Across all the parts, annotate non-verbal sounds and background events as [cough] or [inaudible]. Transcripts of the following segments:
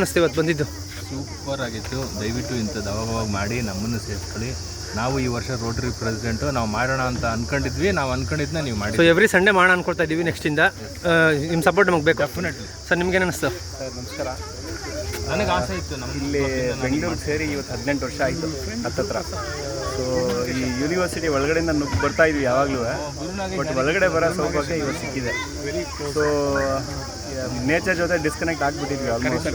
ಅನಿಸ್ತು ಇವತ್ತು ಬಂದಿದ್ದು. ಸೂಪರ್ ಆಗಿತ್ತು. ದಯವಿಟ್ಟು ಇಂಥ ದವಾಭಾವ ಮಾಡಿ ನಮ್ಮನ್ನು ಸೇರಿಸ್ಕೊಳ್ಳಿ ನಾವು ಈ ವರ್ಷ ರೋಟರಿ ಪ್ರೆಸಿಡೆಂಟು ನಾವು ಮಾಡೋಣ ಅಂತ ಅನ್ಕೊಂಡಿದ್ವಿ. ನಾವು ಅನ್ಕೊಂಡಿದ್ನ ನೀವು ಮಾಡಿ ಸೊ ಎವ್ರಿ ಸಂಡೇ ಮಾಡೋಣ ಅನ್ಕೊಳ್ತಾ ಇದ್ದೀವಿ ನೆಕ್ಸ್ಟಿಂದ ನಿಮ್ಮ ಸಪೋರ್ಟ್ ನಮಗೆ ಬೇಕು. ಡೆಫಿನೆಟ್ಲಿ ಸರ್ ನಿಮ್ಗೆ ಅನಿಸ್ತು ಸರ್ ನಮಸ್ಕಾರ. ನನಗೆ ಆಸೆ ಇತ್ತು. ನಮ್ಮ ಇಲ್ಲಿ ಬೆಂಗಳೂರು ಸೇರಿ ಇವತ್ತು ಹದಿನೆಂಟು ವರ್ಷ ಆಯಿತು ಹತ್ತತ್ರ. ಸೊ ಈ ಯೂನಿವರ್ಸಿಟಿ ಒಳಗಡೆಯಿಂದ ನುಗ್ಗಿ ಬರ್ತಾ ಇದ್ವಿ ಯಾವಾಗಲೂ. ಬಟ್ ಒಳಗಡೆ ಬರೋ ಸೌಭಾಗ್ಯ ಇವತ್ತು ಸಿಕ್ಕಿದೆ. ಸೊ ನೇಚರ್ ಜೊತೆ ಡಿಸ್ಕನೆಕ್ಟ್ ಆಗಿಬಿಟ್ಟಿದ್ವಿ ಆಲ್ಮೋಸ್ಟ್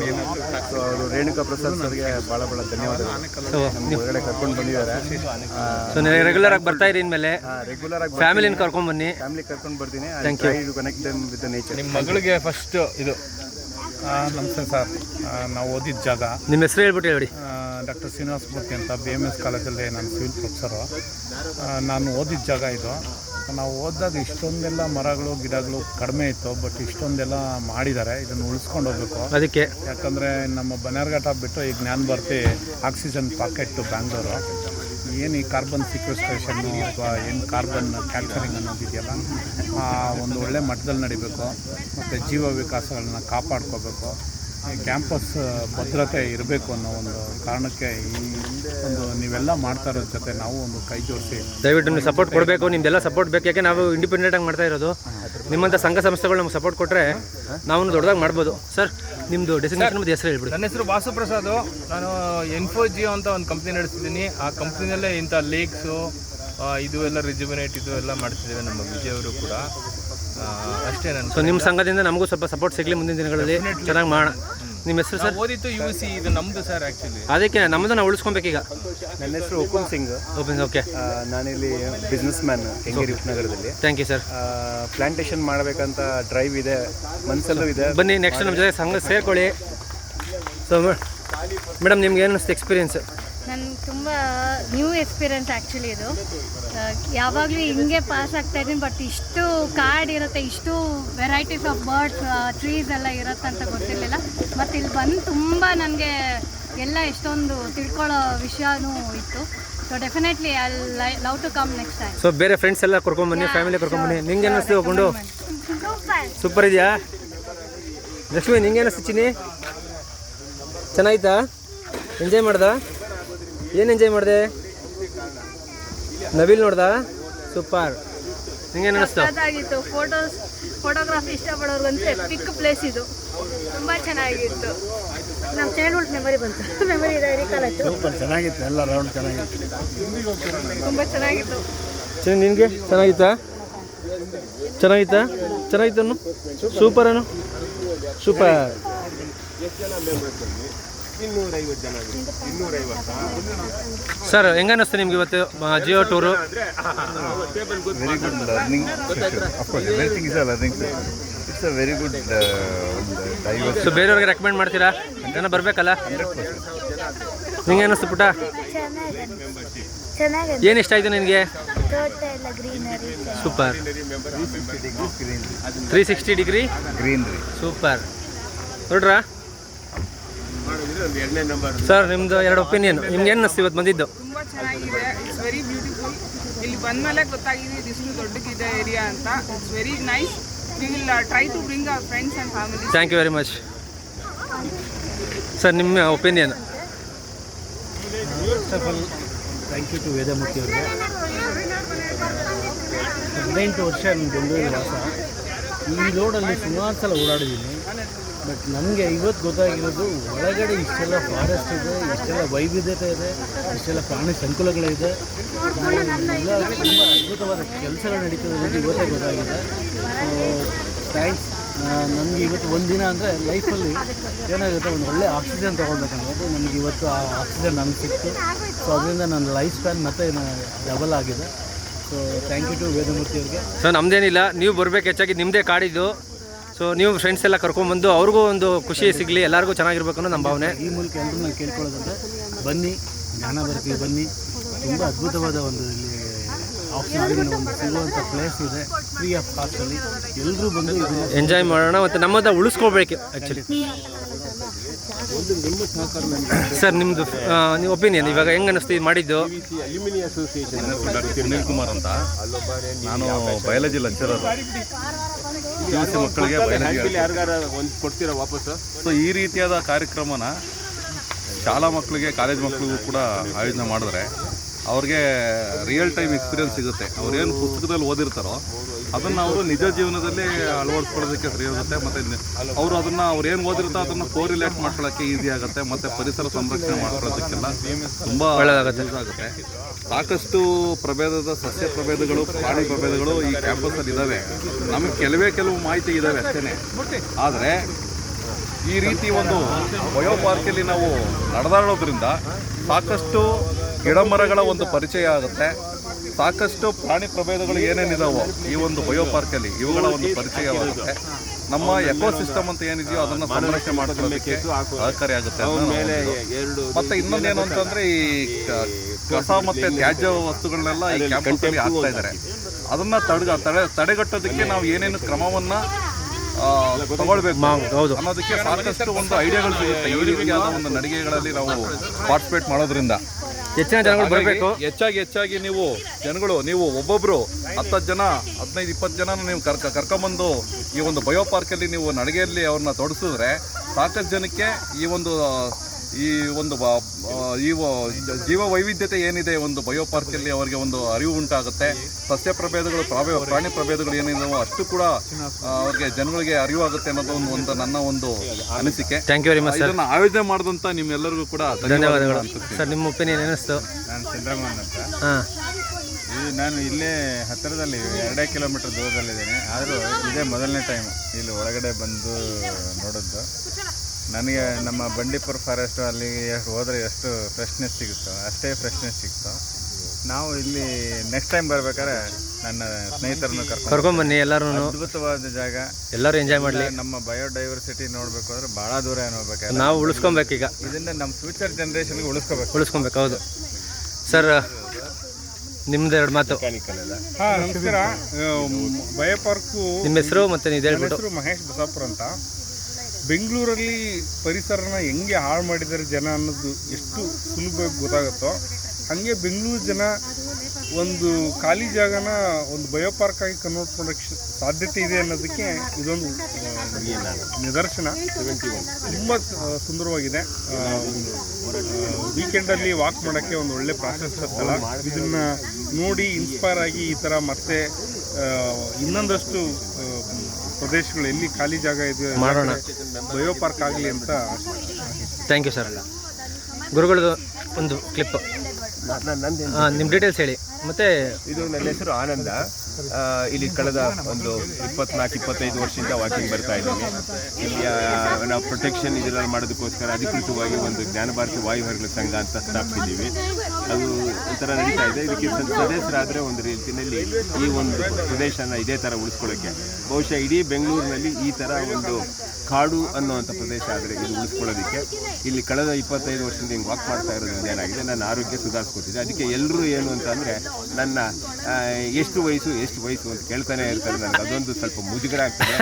ಸೊ ಅವರು ರೇಣುಕಾ ಪ್ರಸಾದ್ ಅವರಿಗೆ. ಬಹಳ ಬಹಳ ಧನ್ಯವಾದಗಳು ಒಳಗಡೆ ಕರ್ಕೊಂಡು ಬಂದಿದ್ದಾರೆ. ಸೊ ರೆಗ್ಯುಲರ್ ಆಗಿ ಬರ್ತಾ ಇದ್ದೀನಿ ಮೇಲೆ ರೆಗ್ಯುಲರ್ ಆಗಿ ಫ್ಯಾಮಿಲಿನ ಕರ್ಕೊಂಬನ್ನಿ ಫ್ಯಾಮಿಲಿ ಕರ್ಕೊಂಡು ಬರ್ತೀನಿ. ಕನೆಕ್ಟ್ ವಿತ್ ದ ನೇಚರ್ ನಿಮ್ಮ ಮಗಳಿಗೆ ಫಸ್ಟ್ ಇದು. ನಮಸ್ತೆ ಸರ್. ನಾವು ಓದಿದ ಜಾಗ. ನಿಮ್ಮ ಹೆಸರು ಹೇಳ್ಬಿಟ್ಟು ಹೇಳಿ ಡಾಕ್ಟರ್ ಶ್ರೀನಿವಾಸ ಮೂರ್ತಿ ಅಂತ ಬಿ ಎಂ ಎಸ್ ಕಾಲೇಜಲ್ಲಿ ನಾನು ಸಿವಿಲ್ ಪ್ರೊಫೆಸರು. ನಾನು ಓದಿದ ಜಾಗ ಇದು. ನಾವು ಓದಿದಾಗ ಇಷ್ಟೊಂದೆಲ್ಲ ಮರಗಳು ಗಿಡಗಳು ಕಡಿಮೆ ಇತ್ತು ಬಟ್ ಇಷ್ಟೊಂದೆಲ್ಲ ಮಾಡಿದ್ದಾರೆ. ಇದನ್ನು ಉಳಿಸ್ಕೊಂಡು ಹೋಗ್ಬೇಕು. ಅದಕ್ಕೆ? ಯಾಕಂದರೆ ನಮ್ಮ ಬನ್ನೇರ್ಘಟ್ಟ ಬಿಟ್ಟು ಈ ಜ್ಞಾನ ಬರ್ತಿ ಆಕ್ಸಿಜನ್ ಪಾಕೆಟ್ಟು ಬ್ಯಾಂಗ್ಳೂರು. ಏನು ಈ ಕಾರ್ಬನ್ ಸಿಕ್ವೆಸ್ಟ್ರೇಷನ್ನು ಅಥವಾ ಏನು ಕಾರ್ಬನ್ ಕ್ಯಾಲ್ಚರಿಂಗ್ ಅನ್ನೋದಿದೆಯಲ್ಲ ಒಂದು ಒಳ್ಳೆ ಮಟ್ಟದಲ್ಲಿ ನಡಿಬೇಕು, ಮತ್ತು ಜೀವ ವಿಕಾಸಗಳನ್ನ ಕಾಪಾಡ್ಕೋಬೇಕು. ಕ್ಯಾಂಪಸ್ ಭದ್ರತೆ ಇರಬೇಕು ಅನ್ನೋ ಒಂದು ಕಾರಣಕ್ಕೆ ಈ ಒಂದು ನೀವೆಲ್ಲ ಮಾಡ್ತಾ ಇರೋ ಜೊತೆ ನಾವು ಒಂದು ಕೈ ಜೋಡಿಸಿ. ದಯವಿಟ್ಟು ನೀವು ಸಪೋರ್ಟ್ ಕೊಡಬೇಕು ನಿಮ್ದೆಲ್ಲ ಸಪೋರ್ಟ್ ಬೇಕು ಯಾಕೆ ನಾವು ಇಂಡಿಪೆಂಡೆಂಟ್ ಆಗಿ ಮಾಡ್ತಾ ಇರೋದು? ನಿಮ್ಮಂಥ ಸಂಘ ಸಂಸ್ಥೆಗಳು ನಮ್ಗೆ ಸಪೋರ್ಟ್ ಕೊಟ್ಟರೆ ನಾವು ದೊಡ್ಡದಾಗಿ ಮಾಡ್ಬೋದು. ಸರ್ ನಿಮ್ಮದು ಡೆಸಿಗ್ನೇಷನ್ ಮತ್ತು ಹೆಸರು ಹೇಳ್ಬಿಡಿ. ನನ್ನ ಹೆಸರು ವಾಸುಪ್ರಸಾದ್. ನಾನು ಎನ್ಫೋ ಜಿಯೋ ಅಂತ ಒಂದು ಕಂಪ್ನಿ ನಡೆಸಿದ್ದೀನಿ. ಆ ಕಂಪ್ನಿನಲ್ಲೇ ಇಂಥ ಲೇಕ್ಸು ಇದು ಎಲ್ಲ ರಿಜುಮಿನೇಟ್ ಇದು ಎಲ್ಲ ಮಾಡ್ತಿದ್ದೇವೆ ನಮ್ಮ ವಿಜಯವರು ಅವರು ಕೂಡ. ಅಷ್ಟೇ ಸೊ ನಿಮ್ಮ ಸಂಘದಿಂದ ನಮಗೂ ಸ್ವಲ್ಪ ಸಪೋರ್ಟ್ ಸಿಗಲಿ ಮುಂದಿನ ದಿನಗಳಲ್ಲಿ. ಚೆನ್ನಾಗಿ ಮಾಡೋಣ. ನಿಮ್ಮ ಹೆಸರು ಸರ್? ಓದಿತ್ತು ಯು ಸಿ ಇದು ನಮ್ಮದು ಸರ್ ಆ್ಯಕ್ಚುಲಿ ಅದಕ್ಕೆ ನಮ್ಮದು ನಾವು ಉಳಿಸ್ಕೊಬೇಕೀಗ ನನ್ನ ಹೆಸರು ಓಪನ್ ಸಿಂಗ್. ಓಪನ್ ಓಕೆ ನಾನಿಲ್ಲಿ ಬಿಸ್ನೆಸ್ ಮ್ಯಾನ್ ಕೆಂಗೇರಿ ಉಪನಗರದಲ್ಲಿ ಥ್ಯಾಂಕ್ ಯು ಸರ್ ಪ್ಲಾಂಟೇಶನ್ ಮಾಡಬೇಕಂತ ಡ್ರೈವ್ ಇದೆ ಮನಸ್ಸಲ್ಲೂ ಇದೆ. ಬನ್ನಿ ನೆಕ್ಸ್ಟ್ ನಮ್ಮ ಜೊತೆ ಸಂಘ ಸೇರ್ಕೊಳ್ಳಿ. ಸೊ ಮೇಡಮ್ ನಿಮ್ಗೆ ಏನು ಅನಿಸ್ತು ಎಕ್ಸ್ಪೀರಿಯನ್ಸ್ ನನ್ಗೆ ತುಂಬ ನ್ಯೂ ಎಕ್ಸ್ಪೀರಿಯನ್ಸ್ ಆ್ಯಕ್ಚುಲಿ ಇದು. ಯಾವಾಗಲೂ ಹಿಂಗೆ ಪಾಸ್ ಆಗ್ತಾ ಇದ್ದೀನಿ ಬಟ್ ಇಷ್ಟು ಕಾಡ್ ಇರುತ್ತೆ ಇಷ್ಟು ವೆರೈಟೀಸ್ ಆಫ್ ಬರ್ಡ್ಸ್ ಟ್ರೀಸ್ ಎಲ್ಲ ಇರುತ್ತೆ ಅಂತ ಗೊತ್ತಿರಲಿಲ್ಲ. ಮತ್ತು ಇಲ್ಲಿ ಬಂದು ತುಂಬ ನನಗೆ ಎಲ್ಲ ಎಷ್ಟೊಂದು ತಿಳ್ಕೊಳ್ಳೋ ವಿಷಯನೂ ಇತ್ತು. So definitely I love to come next time so ಬೇರೆ ಫ್ರೆಂಡ್ಸ್ ಎಲ್ಲ ಕರ್ಕೊಂಬನ್ನಿ ಫ್ಯಾಮಿಲಿ ಕರ್ಕೊಂಬನ್ನಿ ನಿಂಗೆ ಅನ್ನಿಸ್ತು ಹೋಗ್ಕೊಂಡು ಸೂಪರ್ ಇದೆಯಾ? ಲಕ್ಷ್ಮಿ ನಿಂಗೆ ಅನ್ನಿಸ್ತು ಚಿನ್ನಿ? ಚೆನ್ನಾಯ್ತಾ ಎಂಜಾಯ್ ಮಾಡ್ದ? ಏನು ಎಂಜಾಯ್ ಮಾಡಿದೆ? ನವಿಲ್ ನೋಡ್ದ? ಸೂಪರ್. ನಿಂಗೇನು ಅನ್ನಿಸ್ತು ಅದಾಗಿತ್ತು ಫೋಟೋಸ್ ಫೋಟೋಗ್ರಾಫಿ ಇಷ್ಟಪಡೋರ್ಗಂತೂ ಪಿಕ್ ಪ್ಲೇಸ್ ಇದು. ತುಂಬ ಚೆನ್ನಾಗಿತ್ತು. ನಮ್ಮ ಚೈಲ್ಡ್ಹುಡ್ ಮೆಮೊರಿ ಬಂತು. [laughs] ಮೆಮೊರಿ ಇದೆ ಕಾಲತ್ತು ಚೆನ್ನಾಗಿತ್ತು. ಎಲ್ಲ ರೌಂಡ್ ಚೆನ್ನಾಗಿತ್ತು. ತುಂಬ ಚೆನ್ನಾಗಿತ್ತು. ಚೆನ್ನ ನಿನಗೆ? ಚೆನ್ನಾಗಿತ್ತಾ? ಚೆನ್ನಾಗಿತ್ತಾ? ಚೆನ್ನಾಗಿತ್ತು ಸೂಪರ್ ಅನು ಸೂಪರ್. ಸರ್ ಹೆಂಗ ಅನ್ನಿಸ್ತು ನಿಮ್ಗೆ ಇವತ್ತು geo tour? A session. It's a very good uh, so ಬೇರೆಯವ್ರಿಗೆ ರೆಕಮೆಂಡ್ ಮಾಡ್ತೀರಾ? ಜನ ಬರಬೇಕಲ್ಲ? ನಿಂಗೆ ಅನ್ನಿಸ್ತು ಪುಟ? ಚೆನ್ನಾಗಿದೆ ಏನು ಇಷ್ಟ ಆಯಿತು ನಿನಗೆ? Super. Three sixty degree greenery super. ನೋಡ್ರಾ? Sir ನಿಮ್ದು ಎರಡು ಒಪಿನಿಯನ್ ನಿಮ್ಗೆ ಏನು ಅನಿಸ್ತು ಇವತ್ತು ಬಂದಿದ್ದು? ತುಂಬ ಚೆನ್ನಾಗಿದೆ. ಇಟ್ಸ್ ವೆರಿ ಬ್ಯೂಟಿಫುಲ್ ಇಲ್ಲಿ ಬಂದಮೇಲೆ ಗೊತ್ತಾಗಿದೆ ಇದಿಷ್ಟು ದೊಡ್ಡಕ್ಕಿದೆ ಏರಿಯಾ ಅಂತ. It's very nice we will try to bring our friends and family thank you very much sir ನಿಮ್ಮ opinion thank you to Vedamurthy ಅವರಿಗೆ. ಹದಿನೆಂಟು ವರ್ಷ ನಾನು ಬೆಂಗಳೂರು ವಾಸ. ಈ ರೋಡಲ್ಲಿ ಸುಮಾರು ಸಲ ಓಡಾಡಿದ್ದೀನಿ. ಬಟ್ ನಮಗೆ ಇವತ್ತು ಗೊತ್ತಾಗಿರೋದು ಒಳಗಡೆ ಇಷ್ಟೆಲ್ಲ ಫಾರೆಸ್ಟ್ ಇದೆ, ಇಷ್ಟೆಲ್ಲ ವೈವಿಧ್ಯತೆ ಇದೆ, ಇಷ್ಟೆಲ್ಲ ಪ್ರಾಣಿ ಸಂಕುಲಗಳಿದೆ. ಎಲ್ಲ ತುಂಬ ಅದ್ಭುತವಾದ ಕೆಲಸಗಳು ನಡೀತದೆ ಅನ್ನೋದು ಇವತ್ತೇ ಗೊತ್ತಾಗಿದೆ. ಥ್ಯಾಂಕ್ಸ್ ನಮಗೆ ಇವತ್ತು ಒಂದಿನ ಅಂದರೆ ಲೈಫಲ್ಲಿ ಏನಾಗುತ್ತೆ, ಒಂದು ಒಳ್ಳೆ ಆಕ್ಸಿಜನ್ ತೊಗೊಳ್ಬೇಕನ್ನೋದು ನನಗೆ ಇವತ್ತು ಆ ಆಕ್ಸಿಜನ್ ನನಗೆ ಸಿಕ್ತು. ಸೊ ಅದರಿಂದ ನನ್ನ ಲೈಫ್ ಸ್ಪ್ಯಾನ್ ಮತ್ತೆ ಡಬಲ್ ಆಗಿದೆ. So thank you to Vedamurthy ಅವ್ರಿಗೆ ಸೊ ನಮ್ದೇನಿಲ್ಲ, ನೀವು ಬರಬೇಕು ಹೆಚ್ಚಾಗಿ ನಿಮ್ಮದೇ ಕಾಡಿದ್ದು. ಸೊ ನೀವು ಫ್ರೆಂಡ್ಸ್ ಎಲ್ಲ ಕರ್ಕೊಂಬಂದು ಅವ್ರಿಗೂ ಒಂದು ಖುಷಿ ಸಿಗಲಿ ಎಲ್ಲರಿಗೂ ಚೆನ್ನಾಗಿರ್ಬೇಕು ಅನ್ನೋ ನಮ್ಮ ಭಾವನೆ. ಈ ಮೂಲಕ ಎಲ್ಲರೂ ನಾನು ಕೇಳ್ಕೊಳ್ಳೋದಂದ್ರೆ ಬನ್ನಿ ಜ್ಞಾನ ಬರ್ತೀವಿ ಬನ್ನಿ. ತುಂಬ ಅದ್ಭುತವಾದ ಒಂದು ಇಲ್ಲಿ ಆಪ್ಷನ್ ಒಂದು ಸಿಗುವಂಥ ಪ್ಲೇಸ್ ಇದೆ ಫ್ರೀ ಆಫ್ ಕಾಸ್ಟಲ್ಲಿ ಎಲ್ಲರೂ ಬಂದು ಇದನ್ನು ಎಂಜಾಯ್ ಮಾಡೋಣ ಮತ್ತು ನಮ್ಮದ ಉಳಿಸ್ಕೋಬೇಕು ಆ್ಯಕ್ಚುಲಿ ಸರ್ ನಿಮ್ಮದು ನೀವು ಒಪಿನಿಯನ್ ಇವಾಗ ಹೆಂಗೆ ಅನ್ನಿಸ್ತು ಇದು ಮಾಡಿದ್ದು? ನನ್ನ ಹೆಸರು ಡಾಕ್ಟರ್ ಸುನೀಲ್ ಕುಮಾರ್ ಅಂತ ನಾನು biology lecturer P U C ಮಕ್ಕಳಿಗೆ ಯಾರಿಗಾರ ಒಂದು ಕೊಡ್ತೀರಾ ವಾಪಸ್ಸು ಸೊ ಈ ರೀತಿಯಾದ ಕಾರ್ಯಕ್ರಮನ ಶಾಲಾ ಮಕ್ಕಳಿಗೆ ಕಾಲೇಜ್ ಮಕ್ಕಳಿಗೂ ಕೂಡ ಆಯೋಜನೆ ಮಾಡಿದ್ರೆ ಅವ್ರಿಗೆ ರಿಯಲ್ ಟೈಮ್ ಎಕ್ಸ್ಪೀರಿಯನ್ಸ್ ಸಿಗುತ್ತೆ. ಅವ್ರೇನು ಪುಸ್ತಕದಲ್ಲಿ ಓದಿರ್ತಾರೋ ಅದನ್ನು ಅವರು ನಿಜ ಜೀವನದಲ್ಲಿ ಅಳವಡಿಸ್ಕೊಳ್ಳೋದಕ್ಕೆ ಸರಿ ಹೋಗುತ್ತೆ. ಮತ್ತೆ ಅವರು ಅದನ್ನ ಅವ್ರು ಏನು ಓದಿರ್ತಾರೋ ಅದನ್ನ ಕೋರಿಲೇಟ್ ಮಾಡ್ಕೊಳ್ಳೋಕೆ ಈಸಿ ಆಗುತ್ತೆ. ಮತ್ತೆ ಪರಿಸರ ಸಂರಕ್ಷಣೆ ಮಾಡ್ಕೊಳ್ಳೋದಕ್ಕೆಲ್ಲ ತುಂಬಾ. ಯೂಸ್ ಆಗುತ್ತೆ. ಸಾಕಷ್ಟು ಪ್ರಭೇದದ ಸಸ್ಯ ಪ್ರಭೇದಗಳು ಪ್ರಾಣಿ ಪ್ರಭೇದಗಳು ಈ ಕ್ಯಾಂಪಸ್ಸಲ್ಲಿ ಇದ್ದಾವೆ ನಮಗೆ ಕೆಲವೇ ಕೆಲವು ಮಾಹಿತಿ ಇದ್ದಾವೆ ಅಷ್ಟೇ ಆದರೆ ಈ ರೀತಿ ಒಂದು ಬಯೋ ಪಾರ್ಕಲ್ಲಿ ನಾವು ನಡೆದಾಡೋದ್ರಿಂದ ಸಾಕಷ್ಟು ಗಿಡ ಮರಗಳ ಒಂದು ಪರಿಚಯ ಆಗುತ್ತೆ. ಸಾಕಷ್ಟು ಪ್ರಾಣಿ ಪ್ರಭೇದಗಳು ಏನೇನಿದಾವೋ ಈ ಒಂದು ಬಯೋ ಪಾರ್ಕಲ್ಲಿ ಇವುಗಳ ಒಂದು ಪರಿಚಯವಾಗುತ್ತೆ. ನಮ್ಮ ಎಕೋಸಿಸ್ಟಮ್ ಅಂತ ಏನಿದೆಯೋ ಅದನ್ನು ಸಂರಕ್ಷಣೆ ಮಾಡೋದಕ್ಕೆ ಸಹಕಾರಿ ಆಗುತ್ತೆ ಮತ್ತೆ ಇನ್ನೊಂದೇನು ಅಂತಂದ್ರೆ ಈ ಕಸ ಮತ್ತೆ ತ್ಯಾಜ್ಯ ವಸ್ತುಗಳನ್ನೆಲ್ಲ ಈ ಕ್ಯಾಂಪಸ್ ಅಲ್ಲಿ ಹಾಕ್ತಾ ಇದ್ದಾರೆ ಅದನ್ನ ತಡೆಗ ತಡೆ ತಡೆಗಟ್ಟೋದಕ್ಕೆ ನಾವು ಏನೇನು ಕ್ರಮವನ್ನ ತಗೊಳ್ಬೇಕು ಅನ್ನೋದಕ್ಕೆ ಸಾಕಷ್ಟು ಒಂದು ಐಡಿಯಾಗಳು ಸಿಗುತ್ತೆ. ಈ ರೀತಿಯಾದ ಒಂದು ನಡಿಗೆಗಳಲ್ಲಿ ನಾವು ಪಾರ್ಟಿಸಿಪೇಟ್ ಮಾಡೋದ್ರಿಂದ. ಹೆಚ್ಚಿನ ಜನಗಳು ಬರಬೇಕು. ಹೆಚ್ಚಾಗಿ ಹೆಚ್ಚಾಗಿ ನೀವು ಜನಗಳು ನೀವು ಒಬ್ಬೊಬ್ರು ಹತ್ತು ಜನ ಹದಿನೈದು ಇಪ್ಪತ್ತು ಜನ ನೀವು ಕರ್ಕ ಕರ್ಕೊಂಬಂದು ಈ ಒಂದು ಬಯೋ ಪಾರ್ಕಲ್ಲಿ ನೀವು ನಡಿಗೆಯಲ್ಲಿ ಅವ್ರನ್ನ ತೊಡಸಿದ್ರೆ ಸಾಕಷ್ಟು ಜನಕ್ಕೆ ಈ ಒಂದು ಈ ಒಂದು ಈ ವ- ಜೀವ ವೈವಿಧ್ಯತೆ ಏನಿದೆ ಒಂದು ಬಯೋ ಪಾರ್ಕಲ್ಲಿ ಅವರಿಗೆ ಒಂದು ಅರಿವು ಉಂಟಾಗುತ್ತೆ. ಸಸ್ಯ ಪ್ರಭೇದಗಳು ಪ್ರಾಣಿ ಪ್ರಾಣಿ ಪ್ರಭೇದಗಳು ಏನಿದಾವೋ ಅಷ್ಟು ಕೂಡ ಅವ್ರಿಗೆ ಜನಗಳಿಗೆ ಅರಿವಾಗುತ್ತೆ ಅನ್ನೋದು ಒಂದು ಒಂದು ನನ್ನ ಒಂದು ಅನಿಸಿಕೆ. Thank you very much sir ಇದನ್ನ ಆಯೋಜನೆ ಮಾಡಿದಂತ ನಿಮ್ಮೆಲ್ಲರಿಗೂ ಕೂಡ ಧನ್ಯವಾದಗಳು. ಸರ್ ನಿಮ್ಮ ಒಪಿನಿಯನ್ ಏನಿಸ್ತು? ನಾನು ಚಂದ್ರಮೋಹನ್ ಅಂತ. ಹಾಂ. ಇದು ನಾನು ಇಲ್ಲೇ ಹತ್ತಿರದಲ್ಲಿ ಎರಡೇ ಕಿಲೋಮೀಟರ್ ದೂರದಲ್ಲಿದ್ದೇನೆ. ಆದರೂ ಇದೇ ಮೊದಲನೇ ಟೈಮ್ ಇಲ್ಲಿ ಒಳಗಡೆ ಬಂದು ನೋಡೋದು. ನನಗೆ ನಮ್ಮ ಬಂಡೀಪುರ ಫಾರೆಸ್ಟ್ ಅಲ್ಲಿ ಹೋದರೆ ಎಷ್ಟು ಫ್ರೆಶ್ನೆಸ್ ಸಿಗುತ್ತೋ ಅಷ್ಟೇ ಫ್ರೆಶ್ನೆಸ್ ಸಿಗ್ತೋ ನಾವು ಇಲ್ಲಿ ನೆಕ್ಸ್ಟ್ ಟೈಮ್ ಬರ್ಬೇಕಾದ್ರೆ ನನ್ನ ಸ್ನೇಹಿತರನ್ನು ಕರ್ಕೊಂಡು ಬನ್ನಿ ಎಲ್ಲರೂ. ಅದ್ಭುತವಾದ ಜಾಗ. ಎಲ್ಲರೂ ಎಂಜಾಯ್ ಮಾಡಲಿ. ನಮ್ಮ ಬಯೋಡೈವರ್ಸಿಟಿ ನೋಡಬೇಕು ಅಂದ್ರೆ ಭಾಳ ದೂರ ನೋಡ್ಬೇಕಾದ್ರೆ ನಾವು ಉಳಿಸ್ಕೊಬೇಕು ಈಗ. ಇದನ್ನ ನಮ್ಮ ಫ್ಯೂಚರ್ ಜನ್ರೇಷನ್ಗೆ ಉಳಿಸ್ಕೋಬೇಕು. ಉಳಿಸ್ಕೊಬೇಕು ಹೌದು. ಸರ್ ನಿಮ್ದು ಎರಡು ಮಾತು. ಹಾಂ ನಮಸ್ಕಾರ. ಬಯೋ ಪಾರ್ಕು ನಿಮ್ಮ ಹೆಸರು ಮತ್ತೆ ನೀವು ಹೇಳ್ಬಿಟ್ಟು. ಮಹೇಶ್ ಬಸಾಪುರ ಅಂತ. ಬೆಂಗಳೂರಲ್ಲಿ ಪರಿಸರನ ಹೆಂಗೆ ಹಾಳು ಮಾಡಿದ್ದಾರೆ ಜನ ಅನ್ನೋದು ಎಷ್ಟು ಸುಲಭವಾಗಿ ಗೊತ್ತಾಗುತ್ತೋ, ಹಾಗೆ ಬೆಂಗಳೂರು ಜನ ಒಂದು ಖಾಲಿ ಜಾಗನ ಒಂದು ಬಯೋ ಪಾರ್ಕ್ ಆಗಿ ಕನ್ವರ್ಟ್ ಮಾಡೋಕ್ಕೆ ಸಾಧ್ಯತೆ ಇದೆ ಅನ್ನೋದಕ್ಕೆ ಇದೊಂದು ನಿದರ್ಶನ. ತುಂಬ ಸುಂದರವಾಗಿದೆ. ವೀಕೆಂಡಲ್ಲಿ ವಾಕ್ ಮಾಡೋಕ್ಕೆ ಒಂದು ಒಳ್ಳೆ ಪ್ರಾಶಸ್ತ್ಯ ಸ್ಥಳ ಇದನ್ನು ನೋಡಿ ಇನ್ಸ್ಪೈರ್ ಆಗಿ ಈ ಥರ ಮತ್ತೆ ಇನ್ನೊಂದಷ್ಟು ಪ್ರದೇಶಗಳು ಎಲ್ಲಿ ಖಾಲಿ ಜಾಗ ಇದೆ ಮಾಡೋಣ. ಬಯೋ ಪಾರ್ಕ್ ಆಗಲಿ ಅಂತ ಥ್ಯಾಂಕ್ ಯು ಸರ್ ಗುರುಗಳದು ಒಂದು ಕ್ಲಿಪ್ ಹಾಂ ನಿಮ್ಮ ಡೀಟೇಲ್ಸ್ ಹೇಳಿ. ಮತ್ತೆ ಇದು ನನ್ನ ಹೆಸರು ಆನಂದ. ಇಲ್ಲಿ ಕಳೆದ ಒಂದು ಇಪ್ಪತ್ನಾಲ್ಕು, ಇಪ್ಪತ್ತೈದು ವರ್ಷದಿಂದ ವಾಕಿಂಗ್ ಬರ್ತಾ ಇದ್ದೀವಿ. ಇಲ್ಲಿ ನಾವು ಪ್ರೊಟೆಕ್ಷನ್ ಇದೆಲ್ಲ ಮಾಡೋದಕ್ಕೋಸ್ಕರ ಅಧಿಕೃತವಾಗಿ ಒಂದು ಜ್ಞಾನ ಭಾರತಿ ವಾಯುಹರಿಗಳ ಸಂಘ ಅಂತ ಸ್ಥಾಪಿಸಿದ್ದೀವಿ. ಅದು ಒಂಥರ ನಡೀತಾ ಇದೆ. ಇದಕ್ಕೆ ಸದಸ್ಯರಾದರೆ ಒಂದು ರೀತಿಯಲ್ಲಿ ಈ ಒಂದು ಪ್ರದೇಶನ ಇದೇ ಥರ ಉಳಿಸ್ಕೊಳ್ಳೋಕ್ಕೆ ಬಹುಶಃ ಇಡೀ ಬೆಂಗಳೂರಿನಲ್ಲಿ ಈ ಥರ ಒಂದು ಕಾಡು ಅನ್ನುವಂಥ ಪ್ರದೇಶ ಆದರೆ ಇದು ಉಳಿಸ್ಕೊಳ್ಳೋದಕ್ಕೆ. ಇಲ್ಲಿ ಕಳೆದ ಇಪ್ಪತ್ತೈದು ವರ್ಷದಿಂದ ಹಿಂಗೆ ವಾಕ್ ಮಾಡ್ತಾ ಇರೋದ್ರಿಂದ ಏನಾಗಿದೆ? ನನ್ನ ಆರೋಗ್ಯ ಸುಧಾರಿಸ್ಕೊತಿದೆ. ಅದಕ್ಕೆ ಎಲ್ಲರೂ ಏನು ಅಂತಂದರೆ ನನ್ನ ಎಷ್ಟು ವಯಸ್ಸು ಎಷ್ಟು ವಯಸ್ಸು ಅಂತ ಕೇಳ್ತಾನೆ ಇರ್ತಾರೆ. ನನಗೆ ಅದೊಂದು ಸ್ವಲ್ಪ ಮುಜುಗರ ಆಗ್ತದೆ.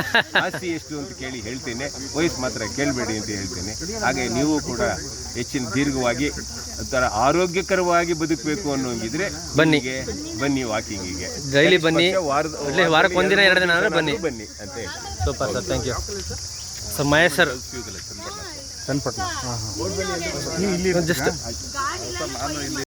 ಆಸ್ತಿ ಎಷ್ಟು ಅಂತ ಕೇಳಿ ಹೇಳ್ತೇನೆ. ವಯಸ್ಸು ಮಾತ್ರ ಕೇಳಬೇಡಿ ಅಂತ ಹೇಳ್ತೇನೆ. ಹಾಗೆ ನೀವು ಕೂಡ ಹೆಚ್ಚಿನ ದೀರ್ಘವಾಗಿ ಒಂಥರ ಆರೋಗ್ಯಕರವಾಗಿ ಬದುಕಬೇಕು ಅನ್ನೋಂಗಿದ್ರೆ ಬನ್ನಿ. ಬನ್ನಿ ವಾಕಿಂಗಿಗೆ. ಡೈಲಿ ಬನ್ನಿ. ವಾರಕ್ಕೆ ಒಂದಿನ ಎರಡು ದಿನ ಆದ್ರೆ ಬನ್ನಿ. ಬನ್ನಿ ಅಂತ ಹೇಳಿ. Super sir thank you sir Mahesh sir. Channapatna. Just